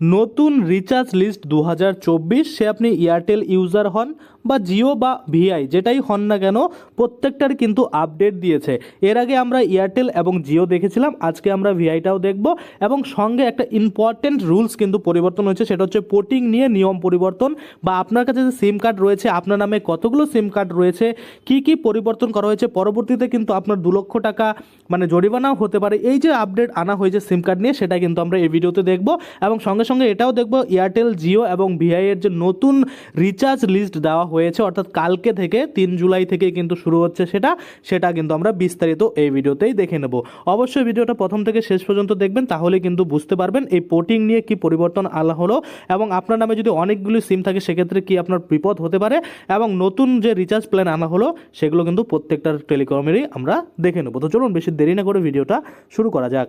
নতুন recharge list দু হাজার চব্বিশ, সে আপনি এয়ারটেল ইউজার হন বা জিও বা ভিআই যেটাই হন না কেন, প্রত্যেকটার কিন্তু আপডেট দিয়েছে। এর আগে আমরা এয়ারটেল এবং জিও দেখেছিলাম, আজকে আমরা ভিআইটাও দেখব এবং সঙ্গে একটা ইম্পর্টেন্ট রুলস কিন্তু পরিবর্তন হয়েছে, সেটা হচ্ছে পোর্টিং নিয়ে নিয়ম পরিবর্তন বা আপনার কাছে যে সিম কার্ড রয়েছে, আপনার নামে কতগুলো সিম কার্ড রয়েছে, কি কি পরিবর্তন করা হয়েছে, পরবর্তীতে কিন্তু আপনার দু লক্ষ টাকা মানে জরিমানাও হতে পারে। এই যে আপডেট আনা হয়েছে সিম কার্ড নিয়ে, সেটা কিন্তু আমরা এই ভিডিওতে দেখব এবং সঙ্গে সঙ্গে এটাও দেখব এয়ারটেল জিও এবং ভিআই এর যে নতুন রিচার্জ লিস্ট দেওয়া হয়েছে, অর্থাৎ কালকে থেকে, তিন জুলাই থেকে কিন্তু শুরু হচ্ছে সেটা সেটা কিন্তু আমরা বিস্তারিত এই ভিডিওতেই দেখে নেব। অবশ্যই ভিডিওটা প্রথম থেকে শেষ পর্যন্ত দেখবেন, তাহলে কিন্তু বুঝতে পারবেন এই পোর্টিং নিয়ে কি পরিবর্তন আলা হলো এবং আপনার নামে যদি অনেকগুলি সিম থাকে, সেক্ষেত্রে কি আপনার বিপদ হতে পারে এবং নতুন যে রিচার্জ প্ল্যান আনা হলো, সেগুলো কিন্তু প্রত্যেকটার টেলিকমেরই আমরা দেখে নেব। তো চলুন, বেশি দেরি না করে ভিডিওটা শুরু করা যাক।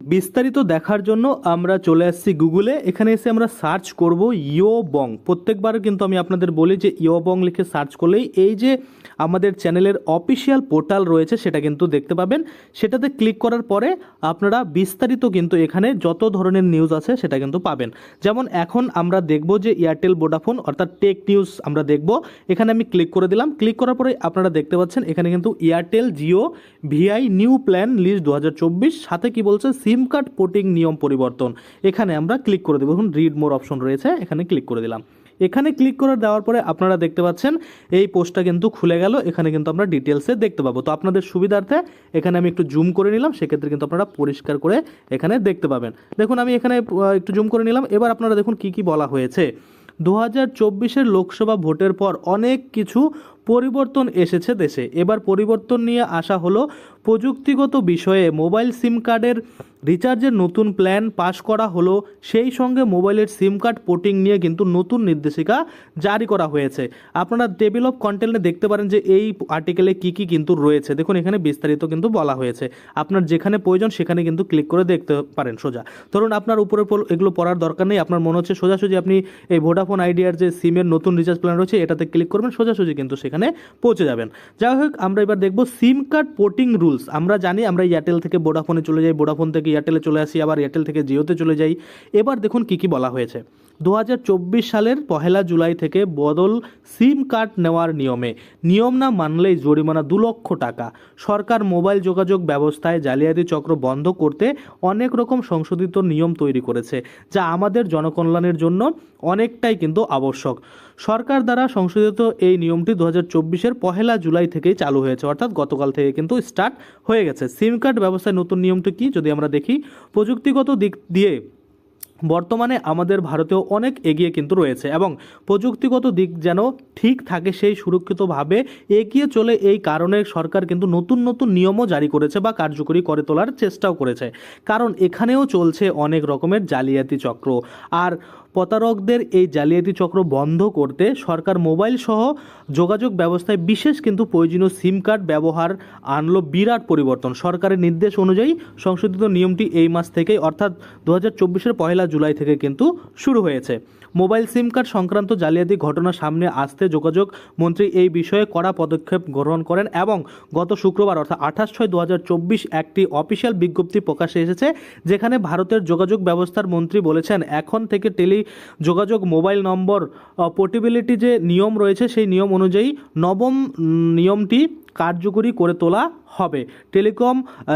বিস্তারিত দেখার জন্য আমরা চলে আসছি গুগলে। এখানে এসে আমরা সার্চ করব ইও বং প্রত্যেকবার কিন্তু আমি আপনাদের বলি যে ইও বং লিখে সার্চ করলেই এই যে আমাদের চ্যানেলের অফিসিয়াল পোর্টাল রয়েছে সেটা কিন্তু দেখতে পাবেন। সেটাতে ক্লিক করার পরে আপনারা বিস্তারিত কিন্তু এখানে যত ধরনের নিউজ আছে সেটা কিন্তু পাবেন। যেমন এখন আমরা দেখব যে এয়ারটেল ভোডাফোন অর্থাৎ টেক নিউজ আমরা দেখব। এখানে আমি ক্লিক করে দিলাম। ক্লিক করার পরে আপনারা দেখতে পাচ্ছেন এখানে কিন্তু Airtel Jio VI new plan list দু হাজার চব্বিশ। সাথে কি বলছে? সিম কার্ড পোর্টিং নিয়ম পরিবর্তন। এখানে আমরা ক্লিক করে দেবো। এখন রিড মোর অপশন রয়েছে, এখানে ক্লিক করে দিলাম। এখানে ক্লিক করে দেওয়ার পরে আপনারা দেখতে পাচ্ছেন, এই পোস্টটা কিন্তু খুলে গেল। এখানে কিন্তু আমরা ডিটেলসে দেখতে পাবো। তো আপনাদের সুবিধার্থে এখানে আমি একটু জুম করে নিলাম, সেক্ষেত্রে কিন্তু আপনারা পরিষ্কার করে এখানে দেখতে পাবেন। দেখুন, আমি এখানে একটু জুম করে নিলাম। এবার আপনারা দেখুন কি কি বলা হয়েছে। দু হাজার লোকসভা ভোটের পর অনেক কিছু পরিবর্তন এসেছে দেশে। এবার পরিবর্তন নিয়ে আসা হলো প্রযুক্তিগত বিষয়ে। মোবাইল সিম কার্ডের রিচার্জের নতুন প্ল্যান পাশ করা হলো। সেই সঙ্গে মোবাইলের সিম কার্ড পোর্টিং নিয়ে কিন্তু নতুন নির্দেশিকা জারি করা হয়েছে। আপনারা অফ কন্টেন্টে দেখতে পারেন যে এই আর্টিকেলে কি কি কিন্তু রয়েছে। দেখুন, এখানে বিস্তারিত কিন্তু বলা হয়েছে। আপনার যেখানে প্রয়োজন সেখানে কিন্তু ক্লিক করে দেখতে পারেন সোজা। ধরুন, আপনার উপরে এগুলো পড়ার দরকার নেই। আপনার মনে হচ্ছে সোজাসুজি আপনি এই ভোডাফোন আইডিয়ার যে সিমের নতুন রিচার্জ প্ল্যান রয়েছে, এটাতে ক্লিক করবেন, সোজাসুজি কিন্তু সেখানে পৌঁছে যাবেন। যাই হোক, আমরা এবার দেখব সিম কার্ড পোর্টিং রুলস আমরা জানি আমরা এয়ারটেল থেকে ভোডাফোনে চলে যাই ভোডাফোন থেকে এয়ারটেলে চলে আসি, আবার এয়ারটেল থেকে জিওতে চলে যাই। এবার দেখুন কি কি বলা হয়েছে। দু হাজার চব্বিশ সালের পহেলা জুলাই থেকে বদল সিম কার্ড নেওয়ার নিয়মে। নিয়ম না মানলেই জরিমানা দু লক্ষ টাকা। সরকার মোবাইল যোগাযোগ ব্যবস্থায় জালিয়াতি চক্র বন্ধ করতে অনেক রকম সংশোধিত নিয়ম তৈরি করেছে, যা আমাদের জনকল্যাণের জন্য অনেকটাই কিন্তু আবশ্যক। সরকার দ্বারা সংশোধিত এই নিয়মটি দু হাজার চব্বিশের পহেলা জুলাই থেকেই চালু হয়েছে। অর্থাৎ গতকাল থেকে কিন্তু স্টার্ট হয়ে গেছে। সিম কার্ড ব্যবস্থায় নতুন নিয়মটি কি যদি আমরা দেখি, প্রযুক্তিগত দিক দিয়ে বর্তমানে আমাদের ভারতেও অনেক এগিয়ে কিন্তু রয়েছে এবং প্রযুক্তিগত দিক যেন ঠিক থাকে সেই সুরক্ষিতভাবে এগিয়ে চলে এই কারণে সরকার কিন্তু নতুন নতুন নিয়মও জারি করেছে বা কার্যকরী করে তোলার চেষ্টাও করেছে। কারণ এখানেও চলছে অনেক রকমের জালিয়াতি চক্র। আর প্রতারকদের এই জালিয়াতি চক্র বন্ধ করতে সরকার মোবাইল সহ যোগাযোগ ব্যবস্থায় বিশেষ কিন্তু প্রয়োজনীয় সিম কার্ড ব্যবহার আনলো বিরাট পরিবর্তন। সরকারের নির্দেশ অনুযায়ী সংশোধিত নিয়মটি এই মাস থেকেই, অর্থাৎ দু হাজার পহেলা জুলাই থেকে কিন্তু শুরু হয়েছে। মোবাইল সিম কার্ড সংক্রান্ত জালিয়াতি ঘটনা সামনে আসতে যোগাযোগ মন্ত্রী এই বিষয়ে কড়া পদক্ষেপ গ্রহণ করেন এবং গত শুক্রবার, অর্থাৎ আঠাশ ছয় দু একটি অফিসিয়াল বিজ্ঞপ্তি প্রকাশে এসেছে, যেখানে ভারতের যোগাযোগ ব্যবস্থার মন্ত্রী বলেছেন, এখন থেকে টেলি যোগাযোগ মোবাইল নম্বর পোর্টেবিলিটি যে নিয়ম রয়েছে, সেই নিয়ম অনুযায়ী নবম নিয়মটি কার্যকরী করে তোলা হবে। Telecom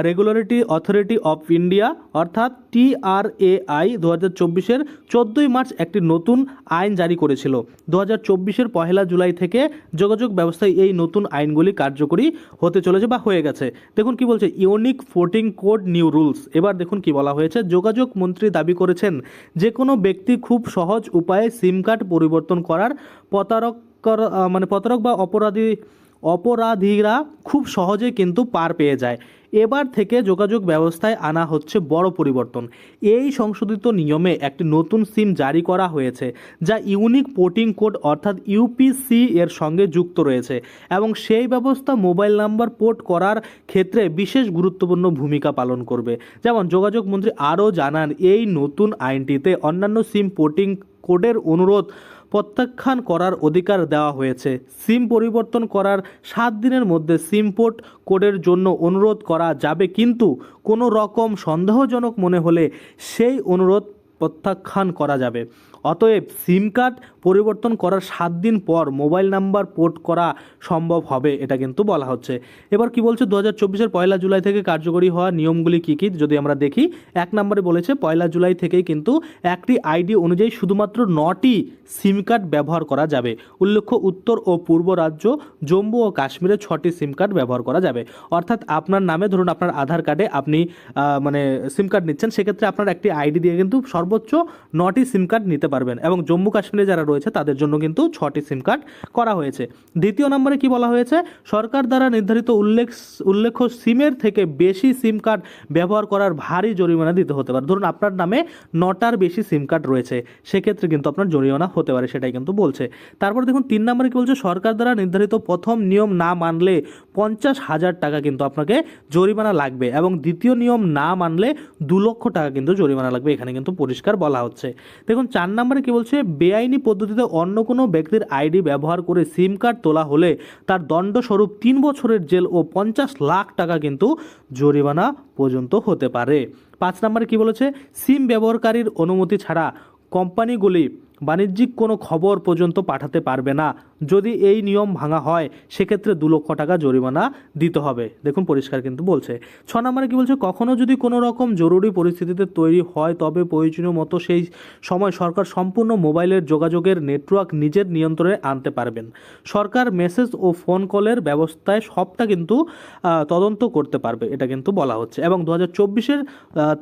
regulatory authority of India অর্থাৎ টিআরএআই দু হাজার চব্বিশের চোদ্দোই মার্চ একটি নতুন আইন জারি করেছিল। দু হাজার চব্বিশের পহেলা জুলাই থেকে যোগাযোগ ব্যবস্থায় এই নতুন আইনগুলি কার্যকরী হতে চলেছে বা হয়ে গেছে। দেখুন কি বলছে, unique porting code, new rules. এবার দেখুন কি বলা হয়েছে। যোগাযোগ মন্ত্রী দাবি করেছেন যে কোনো ব্যক্তি খুব সহজ উপায়ে সিম কার্ড পরিবর্তন করার প্রতারক মানে প্রতারক বা অপরাধী অপরাধীরা খুব সহজে কিন্তু পার পেয়ে যায়। এবার থেকে যোগাযোগ ব্যবস্থায় আনা হচ্ছে বড় পরিবর্তন। এই সংশোধিত নিয়মে একটি নতুন সিম জারি করা হয়েছে, যা ইউনিক পোর্টিং কোড অর্থাৎ ইউপিসি এর সঙ্গে যুক্ত রয়েছে এবং সেই ব্যবস্থা মোবাইল নাম্বার পোর্ট করার ক্ষেত্রে বিশেষ গুরুত্বপূর্ণ ভূমিকা পালন করবে। যেমন যোগাযোগ মন্ত্রী আরও জানান, এই নতুন আইনটিতে অন্যান্য সিম পোর্টিং কোডের অনুরোধ প্রত্যাখ্যান করার অধিকার দেওয়া হয়েছে। সিম পরিবর্তন করার সাত দিনের মধ্যে সিম পোর্ট কোডের জন্য অনুরোধ করা যাবে, কিন্তু কোনো রকম সন্দেহজনক মনে হলে সেই অনুরোধ প্রত্যাখ্যান করা যাবে। অতএব সিম কার্ড পরিবর্তন করার সাত দিন পর মোবাইল নাম্বার পোর্ট করা সম্ভব হবে, এটা কিন্তু বলা হচ্ছে। এবার কি বলছে? দু হাজার চব্বিশের পয়লা জুলাই থেকে কার্যকরী হওয়া নিয়মগুলি কী কী? যদি আমরা দেখি, এক নম্বরে বলেছে, পয়লা জুলাই থেকেই কিন্তু একটি আইডি অনুযায়ী শুধুমাত্র নটি সিম কার্ড ব্যবহার করা যাবে। উল্লেখ্য, উত্তর ও পূর্ব রাজ্য, জম্মু ও কাশ্মীরে ছটি সিম কার্ড ব্যবহার করা যাবে। অর্থাৎ আপনার নামে, ধরুন আপনার আধার কার্ডে আপনি মানে সিম কার্ড নিচ্ছেন, সেক্ষেত্রে আপনার একটি আইডি দিয়ে কিন্তু সর্বোচ্চ নটি সিম কার্ড নিতে পারবেন এবং জম্মু কাশ্মীরে যারা রয়েছে, তাদের জন্য কিন্তু ছটি সিম কার্ড করা হয়েছে। দ্বিতীয় নম্বরে কি বলা হয়েছে? সরকার দ্বারা নির্ধারিত উল্লেখ, উল্লেখ্য সিমের থেকে বেশি সিম কার্ড ব্যবহার করার ভারী জরিমানা দিতে হতে পারে। ধরুন, আপনার নামে নটার বেশি সিম কার্ড রয়েছে, সেক্ষেত্রে কিন্তু আপনার জরিমানা হতে পারে, সেটাই কিন্তু বলছে। তারপর দেখুন, তিন নম্বরে কি বলছে? সরকার দ্বারা নির্ধারিত প্রথম নিয়ম না মানলে পঞ্চাশ হাজার টাকা কিন্তু আপনাকে জরিমানা লাগবে এবং দ্বিতীয় নিয়ম না মানলে দু লক্ষ টাকা কিন্তু জরিমানা লাগবে, এখানে কিন্তু পরিষ্কার বলা হচ্ছে। দেখুন, চার নম্বরে কি বলছে? বেআইনি পদ্ধতিতে অন্য কোনো ব্যক্তির আইডি ব্যবহার করে সিম কার্ড তোলা হলে তার দণ্ডস্বরূপ তিন বছরের জেল ও পঞ্চাশ লাখ টাকা কিন্তু জরিমানা পর্যন্ত হতে পারে। পাঁচ নম্বরে কি বলেছে? সিম ব্যবহারকারীর অনুমতি ছাড়া কোম্পানিগুলি বাণিজ্যিক কোনো খবর পর্যন্ত পাঠাতে পারবে না। যদি এই নিয়ম ভাঙা হয়, সেক্ষেত্রে দু লক্ষ টাকা জরিমানা দিতে হবে। দেখুন, পরিষ্কার কিন্তু বলছে। ছ নম্বরে কি বলছে? কখনো যদি কোনো রকম জরুরি পরিস্থিতিতে তৈরি হয়, তবে প্রয়োজনীয় মতো সেই সময় সরকার সম্পূর্ণ মোবাইলের যোগাযোগের নেটওয়ার্ক নিজের নিয়ন্ত্রণে আনতে পারবেন। সরকার মেসেজ ও ফোন কলের ব্যবস্থায় সবটা কিন্তু তদন্ত করতে পারবে, এটা কিন্তু বলা হচ্ছে। এবং দু হাজার চব্বিশের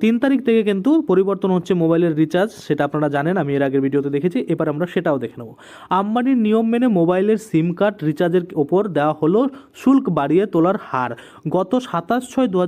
তিন তারিখ থেকে কিন্তু পরিবর্তন হচ্ছে মোবাইলের রিচার্জ, সেটা আপনারা জানেন। আমি এর আগের ভিডিওতে দেখেছি, এবার আমরা সেটাও দেখে নেব। আম্বানির নিয়ম মেনে মোবাইলের সিম কার্ড রিচার্জের ওপর দেওয়া হলো শুল্ক বাড়িয়ে তোলার হার। গত সাতাশ ছয় দু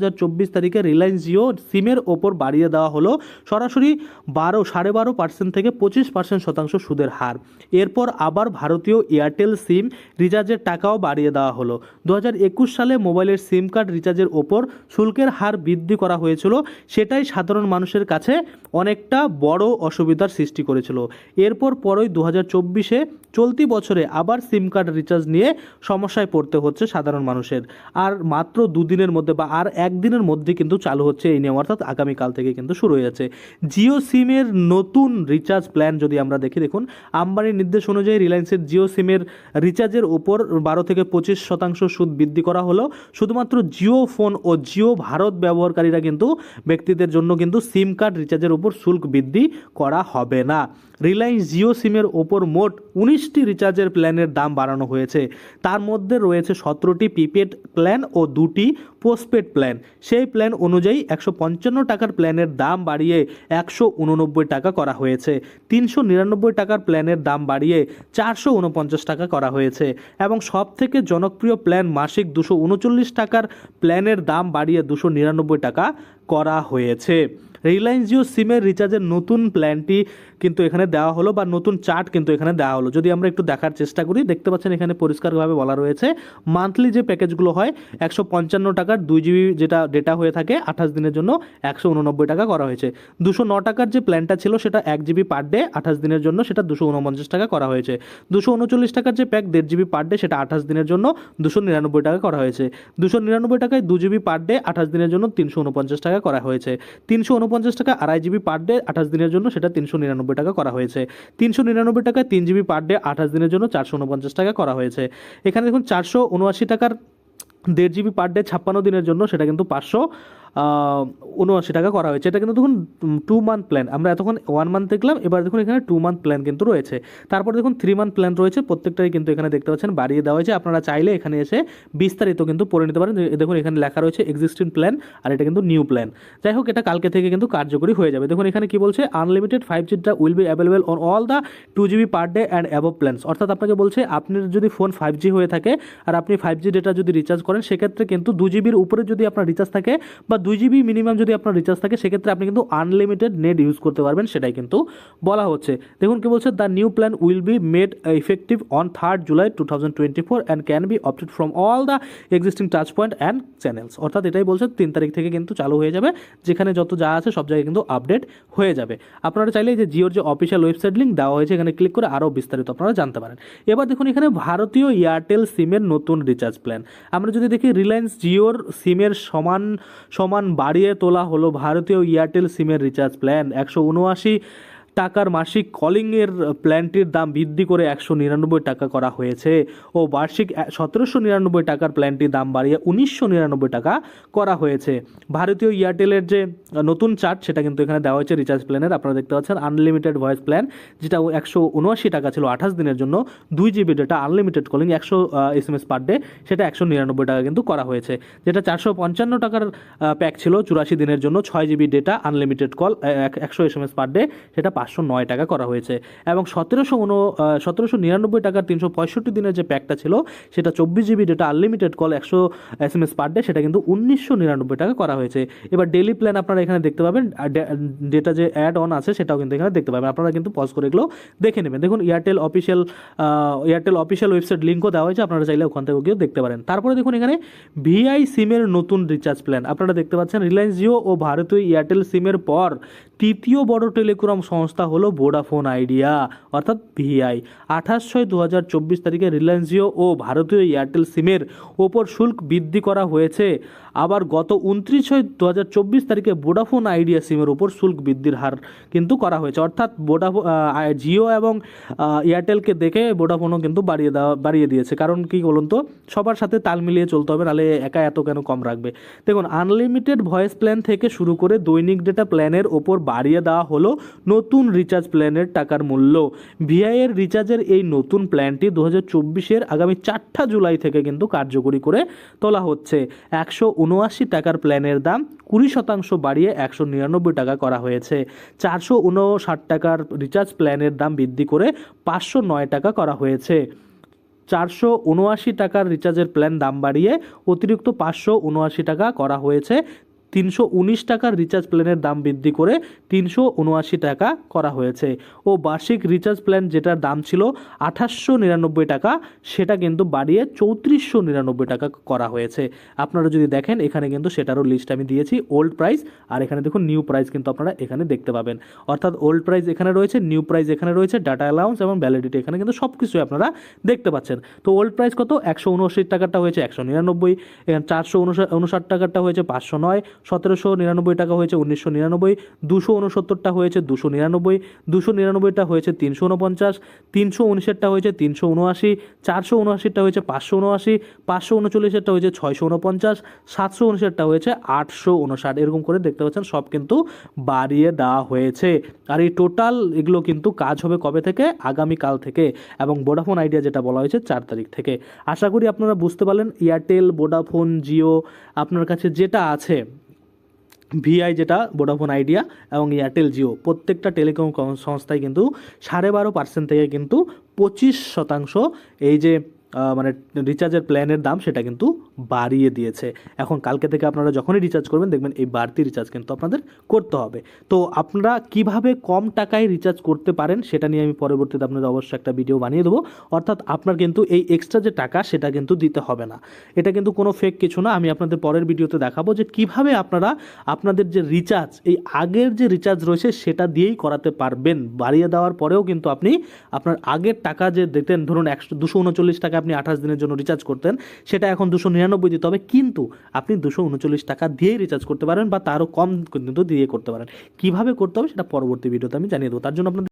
তারিখে রিলায়েন্স জিও সিমের ওপর বাড়িয়ে দেওয়া হলো সরাসরি বারো, সাড়ে বারো পার্সেন্ট থেকে পঁচিশ পার্সেন্ট শতাংশ সুদের হার। এরপর আবার ভারতীয় এয়ারটেল সিম রিচার্জের টাকাও বাড়িয়ে দেওয়া হলো। দু হাজার একুশ সালে মোবাইলের সিম কার্ড রিচার্জের ওপর শুল্কের হার বৃদ্ধি করা হয়েছিল, সেটাই সাধারণ মানুষের কাছে অনেকটা বড় অসুবিধার সৃষ্টি করেছিল। এরপর পরই দু হাজার চব্বিশে চলতি বছরে আবার সিম কার্ড রিচার্জ নিয়ে সমস্যায় পড়তে হচ্ছে সাধারণ মানুষের। আর মাত্র দুদিনের মধ্যে বা আর একদিনের মধ্যে কিন্তু চালু হচ্ছে এই নিয়ম, অর্থাৎ আগামীকাল থেকে কিন্তু শুরু হয়ে যাচ্ছে। জিও সিমের নতুন রিচার্জ প্ল্যান যদি আমরা দেখি, দেখুন, আম্বানির নির্দেশ অনুযায়ী রিলায়েন্সের জিও সিমের রিচার্জের ওপর বারো থেকে পঁচিশ শতাংশ সুদ বৃদ্ধি করা হলো। শুধুমাত্র জিও ফোন ও জিও ভারত ব্যবহারকারীরা কিন্তু ব্যক্তিদের জন্য কিন্তু সিম কার্ড রিচার্জের উপর শুল্ক বৃদ্ধি করা হবে না। রিলায়েন্স জিও সিমের ওপর মোট উনিশটি রিচার্জের প্ল্যানের দাম বাড়ানো হয়েছে। তার মধ্যে রয়েছে সতেরোটি প্রিপেড প্ল্যান ও দুটি পোস্টপেড প্ল্যান। সেই প্ল্যান অনুযায়ী একশো পঞ্চান্ন টাকার প্ল্যানের দাম বাড়িয়ে একশো উননব্বই টাকা করা হয়েছে। তিনশো নিরানব্বই টাকার প্ল্যানের দাম বাড়িয়ে চারশো উনপঞ্চাশ টাকা করা হয়েছে। এবং সব থেকে জনপ্রিয় প্ল্যান মাসিক দুশো উনচল্লিশ টাকার প্ল্যানের দাম বাড়িয়ে দুশো নিরানব্বই টাকা করা হয়েছে। রিলায়েন্স জিও সিমের রিচার্জের নতুন প্ল্যানটি কিন্তু এখানে দেওয়া হলো বা নতুন চার্ট কিন্তু এখানে দেওয়া হলো। যদি আমরা একটু দেখার চেষ্টা করি, দেখতে পাচ্ছেন এখানে পরিষ্কারভাবে বলা রয়েছে মান্থলি যে প্যাকেজগুলো হয়, একশো পঞ্চান্ন টাকার দুই জিবি যেটা ডেটা হয়ে থাকে, আঠাশ দিনের জন্য একশো উননব্বই টাকা করা হয়েছে। দুশো ন টাকার যে প্ল্যানটা ছিল, সেটা এক জিবি পার ডে আঠাশ দিনের জন্য সেটা দুশো উনপঞ্চাশ টাকা করা হয়েছে। দুশো উনচল্লিশ টাকার যে প্যাক দেড় জিবি পার ডে সেটা আঠাশ দিনের জন্য দুশো নিরানব্বই টাকা করা হয়েছে। দুশো নিরানব্বই টাকায় দু জিবি পার ডে আঠাশ দিনের জন্য তিনশো উনপঞ্চাশ টাকা করা হয়েছে। তিনশো উনপঞ্চাশ টাকা আড়াই জিবি পার ডে আঠাশ দিনের জন্য সেটা তিনশো নিরানব্বই টাকা করা হয়েছে। তিনশো নিরানব্বই টাকা তিন জিবি পার ডে আঠাশ দিনের জন্য চারশো উনপঞ্চাশ টাকা করা হয়েছে। এখানে দেখুন চারশো উনআশি টাকার দেড় জিবি পার ডে ছাপ্পান্ন দিনের জন্য সেটা কিন্তু পাঁচশো উনআশি টাকা করা হয়েছে। এটা কিন্তু দেখুন টু মান্থ প্ল্যান আমরা এতক্ষণ ওয়ান মান্থ দেখলাম, এবার দেখুন এখানে টু মান্থ প্ল্যান কিন্তু রয়েছে। তারপর দেখুন থ্রি মান্থ প্ল্যান রয়েছে। প্রত্যেকটাই কিন্তু এখানে দেখতে পাচ্ছেন, বাড়িয়ে দেওয়া হয়েছে। আপনারা চাইলে এখানে এসে বিস্তারিত কিন্তু পড়ে নিতে পারেন। দেখুন, এখানে লেখা রয়েছে এক্সিস্টিং প্ল্যান আর এটা কিন্তু নিউ প্ল্যান যাই হোক, এটা কালকে থেকে কিন্তু কার্যকরী হয়ে যাবে। দেখুন, এখানে কি বলছে unlimited five জিটা will be available on all the two GB per day and above plans অর্থাৎ আপনাকে বলছে আপনার যদি ফোন ফাইভ জি হয়ে থাকে আর আপনি ফাইভ জি ডেটা যদি রিচার্জ করেন, সেক্ষেত্রে কিন্তু দু জিবির উপরে যদি আপনার রিচার্জ থাকে বা দুই জিবি মিনিমাম যদি আপনার রিচার্জ থাকে, সেক্ষেত্রে আপনি কিন্তু আনলিমিটেড নেট ইউজ করতে পারবেন, সেটাই কিন্তু বলা হচ্ছে। দেখুন কি বলছে the new plan will be made effective on third July two thousand twenty four and can be opted from all the existing touch point and channels অর্থাৎ এটাই বলছে, তিন তারিখ থেকে কিন্তু চালু হয়ে যাবে। যেখানে যত যা আছে, সব জায়গায় কিন্তু আপডেট হয়ে যাবে। আপনারা চাইলে যে জিওর যে অফিসিয়াল ওয়েবসাইট লিঙ্ক দেওয়া হয়েছে, এখানে ক্লিক করে আরও বিস্তারিত আপনারা জানতে পারেন। এবার দেখুন, এখানে ভারতীয় এয়ারটেল সিমের নতুন রিচার্জ প্ল্যান আমরা যদি দেখি রিলায়েন্স জিওর সিমের সমান সমান বাড়িয়ে তোলা হলো ভারতীয় এয়ারটেল সিমের রিচার্জ প্ল্যান। একশো উনআশি টাকার মাসিক কলিংয়ের প্ল্যানটির দাম বৃদ্ধি করে একশো নিরানব্বই টাকা করা হয়েছে ও বার্ষিক সতেরোশো নিরানব্বই টাকার প্ল্যানটির দাম বাড়িয়ে উনিশশো নিরানব্বই টাকা করা হয়েছে। ভারতীয় এয়ারটেলের যে নতুন চার্ট, সেটা কিন্তু এখানে দেওয়া হয়েছে রিচার্জ প্ল্যানের। আপনারা দেখতে পাচ্ছেন আনলিমিটেড ভয়েস প্ল্যান, যেটা একশো উনআশি টাকা ছিল আঠাশ দিনের জন্য। দুই জিবি ডেটা, আনলিমিটেড কলিং, একশো S M S per day, সেটা একশো নিরানব্বই টাকা কিন্তু করা হয়েছে। যেটা চারশো পঞ্চান্ন টাকার প্যাক ছিল চুরাশি দিনের জন্য। ছয় জিবি ডেটা, আনলিমিটেড কল একশো S M S per day, সেটা পাঁচশো নয় টাকা করা হয়েছে। এবং সতেরোশো উন সতেরোশো নিরানব্বই টাকার তিনশো পঁয়ষট্টি দিনের যে প্যাকটা ছিল, সেটা চব্বিশ জিবি ডেটা আনলিমিটেড কল একশো S M S per day সেটা কিন্তু উনিশশো নিরানব্বই টাকা করা হয়েছে। এবার ডেলি প্ল্যান আপনারা এখানে দেখতে পাবেন ডেটা যে অ্যাড অন আছে, সেটাও কিন্তু এখানে দেখতে পাবেন। আপনারা কিন্তু পজ করে এগুলো দেখে নেবেন। দেখুন Airtel official Airtel official website লিঙ্কও দেওয়া হয়েছে, আপনারা চাইলে ওখান থেকে গিয়েও দেখতে পারেন। তারপরে দেখুন এখানে ভিআই সিমের নতুন রিচার্জ প্ল্যান আপনারা দেখতে পাচ্ছেন রিলায়েন্স জিও ও ভারতীয় এয়ারটেল সিমের পর তৃতীয় বড় টেলিকম সংস্থা হলো ভোডাফোন আইডিয়া অর্থাৎ ভিআই আঠাশ ছয় দু চব্বিশ তারিখে রিলায়েন্স জিও ও ভারতীয় এয়ারটেল সিমের ওপর শুল্ক বৃদ্ধি করা হয়েছে। আবার গত উনত্রিশ ছয় দু হাজার চব্বিশ তারিখে ভোডাফোন আইডিয়া সিমের ওপর শুল্ক বৃদ্ধির হার কিন্তু করা হয়েছে। অর্থাৎ ভোডাফোন জিও এবং এয়ারটেলকে দেখে ভোডাফোনও কিন্তু বাড়িয়ে দেওয়া বাড়িয়ে দিয়েছে। কারণ কি বলুন তো, সবার সাথে তাল মিলিয়ে চলতে হবে, নাহলে একা এত কেন কম রাখবে? দেখুন আনলিমিটেড ভয়েস প্ল্যান থেকে শুরু করে দৈনিক ডেটা প্ল্যানের ওপর বাড়িয়ে দেওয়া হলো নতুন রিচার্জ প্ল্যানের টাকার মূল্য। ভিআইয়ের রিচার্জের এই নতুন প্ল্যানটি দু হাজার চব্বিশের আগামী চারটা জুলাই থেকে কিন্তু কার্যকরী করে তোলা হচ্ছে। একশো উনআশি টাকার প্ল্যানের দাম কুড়ি শতাংশ বাড়িয়ে একশো নিরানব্বই টাকা করা হয়েছে। চারশো উনষাট টাকার রিচার্জ প্ল্যানের দাম বৃদ্ধি করে পাঁচশো নয় টাকা করা হয়েছে। চারশো উনআশি টাকার রিচার্জের প্ল্যান দাম বাড়িয়ে অতিরিক্ত পাঁচশো উনআশি টাকা করা হয়েছে। তিনশো উনিশ টাকার রিচার্জ প্ল্যানের দাম বৃদ্ধি করে তিনশো উনআশি টাকা করা হয়েছে। ও বার্ষিক রিচার্জ প্ল্যান যেটার দাম ছিল আঠাশশো নিরানব্বই টাকা, সেটা কিন্তু বাড়িয়ে চৌত্রিশশো নিরানব্বই টাকা করা হয়েছে। আপনারা যদি দেখেন, এখানে কিন্তু সেটারও লিস্ট আমি দিয়েছি ওল্ড প্রাইস আর এখানে দেখুন নিউ প্রাইস কিন্তু আপনারা এখানে দেখতে পাবেন। অর্থাৎ ওল্ড প্রাইস এখানে রয়েছে নিউ প্রাইস এখানে রয়েছে ডাটা অ্যালাউন্স এবং ভ্যালিডিটি এখানে কিন্তু সব কিছুই আপনারা দেখতে পাচ্ছেন। তো ওল্ড প্রাইস কত? একশো উনআশি টাকাটা হয়েছে, একশো নিরানব্বই চারশো উনষাট টাকারটা হয়েছে, পাঁচশো নয় সতেরোশো নিরানব্বই টাকা হয়েছে, উনিশশো নিরানব্বই। দুশো উনসত্তরটা হয়েছে, দুশো নিরানব্বই। দুশো নিরানব্বইটা হয়েছে, তিনশো উনপঞ্চাশ। তিনশো উনিশেরটা হয়েছে, তিনশো উনআশি। চারশো উনআশিটা হয়েছে, পাঁচশো উনআশি। পাঁচশো উনচল্লিশেরটা হয়েছে, ছয়শো উনপঞ্চাশ। সাতশো উনষাটটা হয়েছে, আটশো উনষাট। এরকম করে দেখতে পাচ্ছেন, সব কিন্তু বাড়িয়ে দেওয়া হয়েছে। আর এই টোটাল এগুলো কিন্তু কাজ হবে কবে থেকে? আগামীকাল থেকে। এবং ভোডাফোন আইডিয়া যেটা বলা হয়েছে, চার তারিখ থেকে। আশা করি আপনারা বুঝতে পারলেন এয়ারটেল ভোডাফোন জিও আপনার কাছে যেটা আছে ভিআই যেটা ভোডাফোন আইডিয়া এবং এয়ারটেল জিও প্রত্যেকটা টেলিকম সংস্থায় কিন্তু সাড়ে বারো পার্সেন্ট থেকে কিন্তু পঁচিশ শতাংশ এই যে মানে রিচার্জের প্ল্যানের দাম সেটা কিন্তু বাড়িয়ে দিয়েছে। এখন কালকে থেকে আপনারা যখনই রিচার্জ করবেন, দেখবেন এই বাড়তি রিচার্জ কিন্তু আপনাদের করতে হবে। তো আপনারা কীভাবে কম টাকায় রিচার্জ করতে পারেন, সেটা নিয়ে আমি পরবর্তীতে আপনাদের অবশ্যই একটা ভিডিও বানিয়ে দেবো। অর্থাৎ আপনার কিন্তু এই এক্সট্রা যে টাকা, সেটা কিন্তু দিতে হবে না। এটা কিন্তু কোনো ফেক কিছু না, আমি আপনাদের পরের ভিডিওতে দেখাবো যে কীভাবে আপনারা আপনাদের যে রিচার্জ এই আগের যে রিচার্জ রয়েছে, সেটা দিয়েই করাতে পারবেন। বাড়িয়ে দেওয়ার পরেও কিন্তু আপনি আপনার আগের টাকা যে দিতেন, ধরুন একশো, দুশো উনচল্লিশ টাকা আপনি আঠাশ দিনের জন্য রিচার্জ করতেন, সেটা এখন দুশো নিরানব্বই দিতে হবে, কিন্তু আপনি দুশো উনচল্লিশ টাকা দিয়েই রিচার্জ করতে পারেন বা তারও কম কিন্তু দিয়ে করতে পারেন। কীভাবে করতে হবে সেটা পরবর্তী ভিডিওতে আমি জানিয়ে দেবো, তার জন্য আপনাদের